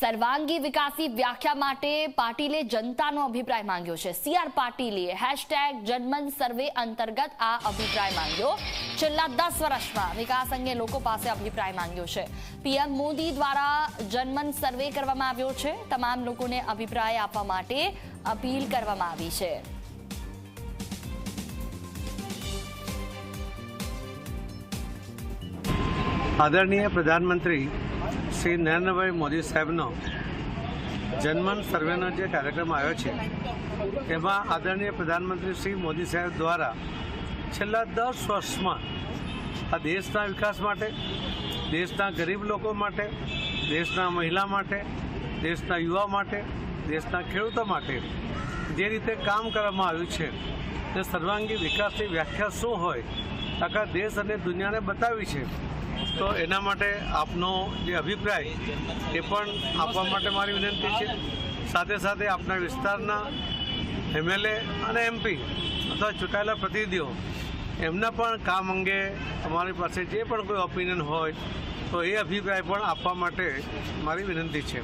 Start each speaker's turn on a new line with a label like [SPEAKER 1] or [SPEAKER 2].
[SPEAKER 1] સર્વાંગી વિકાસી વ્યાખ્યા માટે પાટીલે જનતાનો અભિપ્રાય માંગ્યો છે. સીઆર પાટીલે હેશટેગ જનમન સર્વે અંતર્ગત આ અભિપ્રાય માંગ્યો. છેલ્લા દસ વર્ષમાં વિકાસ અંગે લોકો પાસે અભિપ્રાય માંગ્યો છે. પીએમ મોદી દ્વારા જનમન સર્વે કરવામાં આવ્યો છે. તમામ લોકોને અભિપ્રાય આપવા માટે અપીલ કરવામાં આવી છે.
[SPEAKER 2] આદરણીય પ્રધાનમંત્રી શ્રી નરેન્દ્રભાઈ મોદી સાહેબનો જન્મન સર્વેનો જે કાર્યક્રમ આવ્યો છે, તેમાં આદરણીય પ્રધાનમંત્રી શ્રી મોદી સાહેબ દ્વારા છેલ્લા દસ વર્ષમાં આ દેશના વિકાસ માટે, દેશના ગરીબ લોકો માટે, દેશના મહિલા માટે, દેશના યુવા માટે, દેશના ખેડૂતો માટે જે રીતે કામ કરવામાં આવ્યું છે, તે સર્વાંગી વિકાસની વ્યાખ્યા શું હોય, આખા દેશ અને દુનિયાને બતાવી છે તો એના માટે આપનો જે અભિપ્રાય, એ પણ આપવા માટે મારી વિનંતી છે. સાથે સાથે આપના વિસ્તારના એમએલએ અને એમપી અથવા ચૂંટાયેલા પ્રતિનિધિઓ, એમના પણ કામ અંગે અમારી પાસે જે પણ કોઈ ઓપિનિયન હોય, તો એ અભિપ્રાય પણ આપવા માટે મારી વિનંતી છે.